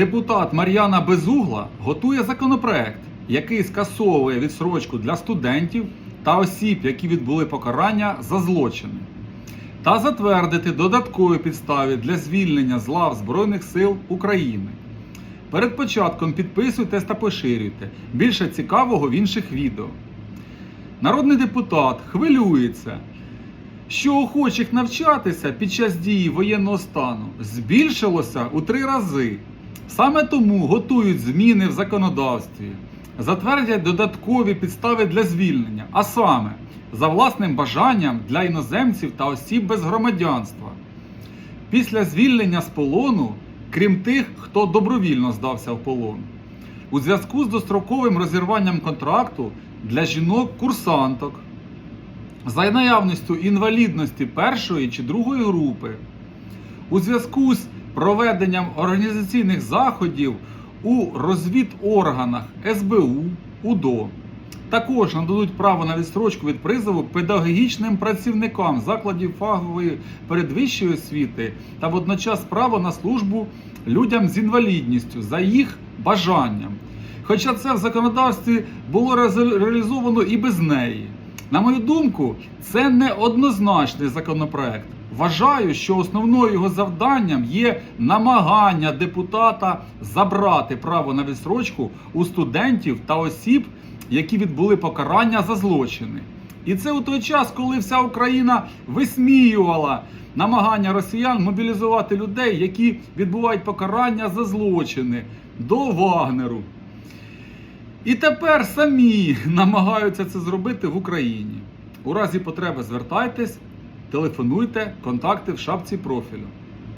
Депутат Мар'яна Безугла готує законопроект, який скасовує відсрочку для студентів та осіб, які відбули покарання за злочини, та затвердити додаткові підстави для звільнення з лав Збройних сил України. Перед початком підписуйтесь та поширюйте. Більше цікавого в інших відео. Народний депутат хвилюється, що охочих навчатися під час дії воєнного стану збільшилося у три рази. Саме тому готують зміни в законодавстві, затвердять додаткові підстави для звільнення, а саме за власним бажанням для іноземців та осіб без громадянства. Після звільнення з полону, крім тих, хто добровільно здався в полон, у зв'язку з достроковим розірванням контракту для жінок-курсанток, за наявністю інвалідності першої чи другої групи, у зв'язку з проведенням організаційних заходів у розвідорганах СБУ, УДО. Також нададуть право на відстрочку від призову педагогічним працівникам закладів фахової передвищої освіти та водночас право на службу людям з інвалідністю за їх бажанням. Хоча це в законодавстві було реаліз- реалізовано і без неї. На мою думку, це не однозначний законопроект. Вважаю, що основною його завданням є намагання депутата забрати право на відстрочку у студентів та осіб, які відбули покарання за злочини. І це у той час, коли вся Україна висміювала намагання росіян мобілізувати людей, які відбувають покарання за злочини до Вагнеру. І тепер самі намагаються це зробити в Україні. У разі потреби звертайтесь, телефонуйте, контакти в шапці профілю.